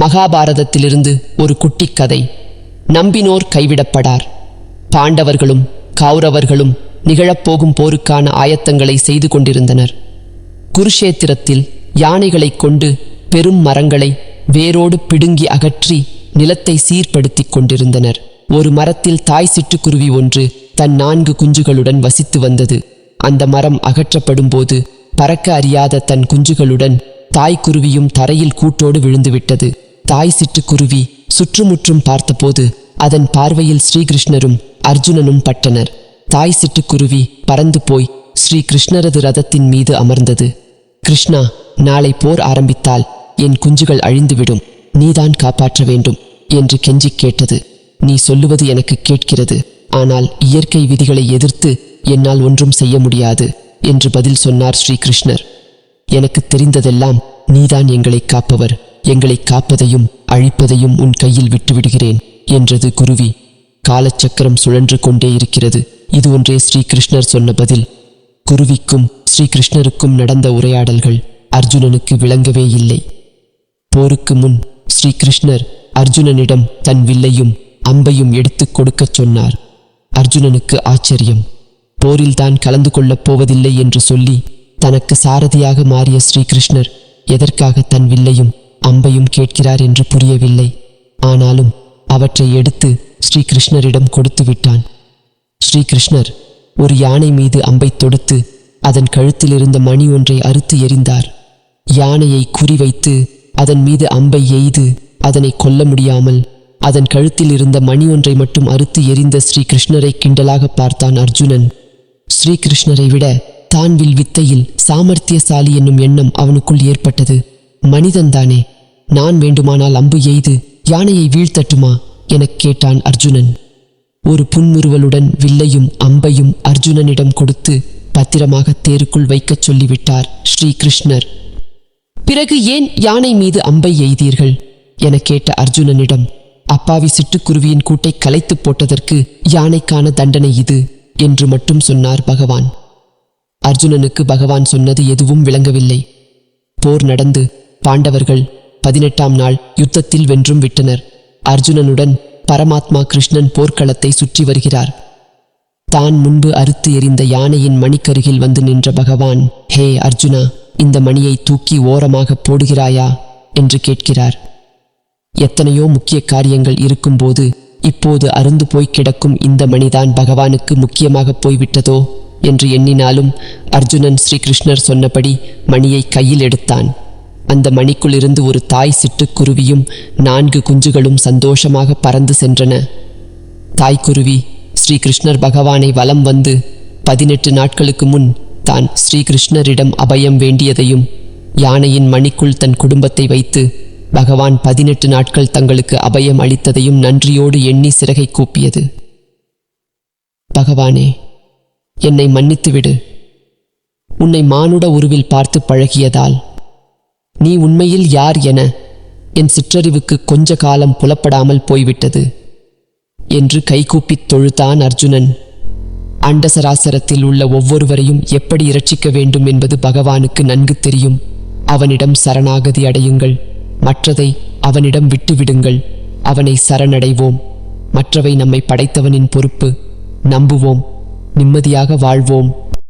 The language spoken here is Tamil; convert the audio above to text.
மகாபாரதத்திலிருந்து ஒரு குட்டிக் கதை நம்பினோர் கைவிடப்படார். பாண்டவர்களும் கௌரவர்களும் நிகழப்போகும் போருக்கான ஆயத்தங்களை செய்து கொண்டிருந்தனர். குருஷேத்திரத்தில் யானைகளைக் கொண்டு பெரும் மரங்களை வேரோடு பிடுங்கி அகற்றி நிலத்தை சீர்படுத்திக் கொண்டிருந்தனர். ஒரு மரத்தில் தாய் சிட்டுக்குருவி ஒன்று தன் நான்கு குஞ்சுகளுடன் வசித்து வந்தது. அந்த மரம் அகற்றப்படும் போது பறக்க அறியாத தன் குஞ்சுகளுடன் தாய்க்குருவியும் தரையில் கூட்டோடு விழுந்துவிட்டது தாய் சிட்டுக்குருவி சுற்றுமுற்றும் பார்த்தபோது அதன் பார்வையில் ஸ்ரீகிருஷ்ணரும் அர்ஜுனனும் பட்டனர். தாய் சிட்டுக்குருவி பறந்து போய் ஸ்ரீ கிருஷ்ணரது ரதத்தின் மீது அமர்ந்தது. கிருஷ்ணா நாளை போர் ஆரம்பித்தால் என் குஞ்சுகள் அழிந்துவிடும். நீதான் காப்பாற்ற வேண்டும் என்று கெஞ்சிக் கேட்டது. நீ சொல்லுவது எனக்கு கேட்கிறது. ஆனால் இயற்கை விதிகளை எதிர்த்து என்னால் ஒன்றும் செய்ய முடியாது என்று பதில் சொன்னார் ஸ்ரீகிருஷ்ணர். எனக்கு தெரிந்ததெல்லாம் நீதான் எங்களை காப்பவர். எங்களை காப்பதையும் அழிப்பதையும் உன் கையில் விட்டுவிடுகிறேன் என்றது குருவி. காலச்சக்கரம் சுழன்று கொண்டே இருக்கிறது. இது ஒன்றே ஸ்ரீகிருஷ்ணர் சொன்ன பதில். குருவிக்கும் ஸ்ரீகிருஷ்ணருக்கும் நடந்த உரையாடல்கள் அர்ஜுனனுக்கு விளங்கவே இல்லை. போருக்கு முன் ஸ்ரீகிருஷ்ணர் அர்ஜுனனிடம் தன் வில்லையும் அம்பையும் எடுத்துக் கொடுக்கச் சொன்னார். அர்ஜுனனுக்கு ஆச்சரியம். போரில் தான் கலந்து கொள்ளப் போவதில்லை என்று சொல்லி தனக்கு சாரதியாக மாறிய ஸ்ரீகிருஷ்ணர் எதற்காக தன் வில்லையும் அம்பையும் கேட்கிறார் என்று புரியவில்லை. ஆனாலும் அவற்றை எடுத்து ஸ்ரீகிருஷ்ணரிடம் கொடுத்து விட்டான். ஸ்ரீகிருஷ்ணர் ஒரு யானை மீது அம்பை தொடுத்து அதன் கழுத்திலிருந்த மணி ஒன்றை அறுத்து எறிந்தார். யானையை குறிவைத்து அதன் மீது அம்பை எய்து அதனை கொல்ல முடியாமல் அதன் கழுத்தில் இருந்த மணி ஒன்றை மட்டும் அறுத்து எறிந்த ஸ்ரீகிருஷ்ணரை கிண்டலாக பார்த்தான் அர்ஜுனன். ஸ்ரீகிருஷ்ணரை விட தான் வில் வித்தையில் சாமர்த்தியசாலி என்னும் எண்ணம் அவனுக்குள் ஏற்பட்டது. மனிதன்தானே நான் வேண்டுமானால் அம்பு எய்து யானையை வீழ்த்தட்டுமா? எனக் கேட்டான் அர்ஜுனன். ஒரு புன்முறுவலுடன் வில்லையும் அம்பையும் அர்ஜுனனிடம் கொடுத்து பத்திரமாக தேருக்குள் வைக்கச் சொல்லிவிட்டார் ஸ்ரீகிருஷ்ணர். பிறகு ஏன் யானை மீது அம்பை எய்தீர்கள்? என கேட்ட அர்ஜுனனிடம் அப்பாவி சிட்டுக்குருவியின் கூட்டை கலைத்து போட்டதற்கு யானைக்கான தண்டனை இது என்று மட்டும் சொன்னார் பகவான். அர்ஜுனனுக்கு பகவான் சொன்னது எதுவும் விளங்கவில்லை. போர் நடந்து பாண்டவர்கள் பதினெட்டாம் நாள் யுத்தத்தில் வென்றும் விட்டனர். அர்ஜுனனுடன் பரமாத்மா கிருஷ்ணன் போர்க்களத்தை சுற்றி வருகிறார். தான் முன்பு அறுத்து எறிந்த யானையின் மணிக்கருகில் வந்து நின்ற பகவான் ஹே அர்ஜுனா இந்த மணியை தூக்கி ஓரமாக போடுகிறாயா? என்று கேட்கிறார். எத்தனையோ முக்கிய காரியங்கள் இருக்கும்போது இப்போது அருந்து போய் கிடக்கும் இந்த மணிதான் பகவானுக்கு முக்கியமாக போய்விட்டதோ என்று எண்ணினாலும் அர்ஜுனன் ஸ்ரீகிருஷ்ணர் சொன்னபடி மணியை கையில் எடுத்தான். அந்த மணிக்குள்ளிருந்து ஒரு தாய் சிட்டுக்குருவியும் நான்கு குஞ்சுகளும் சந்தோஷமாக பறந்து சென்றன. தாய்க்குருவி ஸ்ரீகிருஷ்ணர் பகவானை வலம் வந்து பதினெட்டு நாட்களுக்கு முன் தான் ஸ்ரீகிருஷ்ணரிடம் அபயம் வேண்டியதையும் யானையின் மணிக்குள் தன் குடும்பத்தை வைத்து பகவான் பதினெட்டு நாட்கள் தங்களுக்கு அபயம் அளித்ததையும் நன்றியோடு எண்ணி சிறகை கூப்பியது. பகவானே என்னை மன்னித்துவிடு. உன்னை மானுட உருவில் பார்த்து பழகியதால் நீ உண்மையில் யார் என என் சிற்றறிவுக்கு கொஞ்ச காலம் புலப்படாமல் போய்விட்டது என்று கைகூப்பித் தொழுதான் அர்ஜுனன். அண்டசராசரத்தில் உள்ள ஒவ்வொருவரையும் எப்படி இரட்சிக்க வேண்டும் என்பது பகவானுக்கு நன்கு தெரியும். அவனிடம் சரணாகதி அடையுங்கள். மற்றதை அவனிடம் விட்டுவிடுங்கள். அவனை சரணடைவோம். மற்றவை நம்மை படைத்தவனின் பொறுப்பு. நம்புவோம். நிம்மதியாக வாழ்வோம்.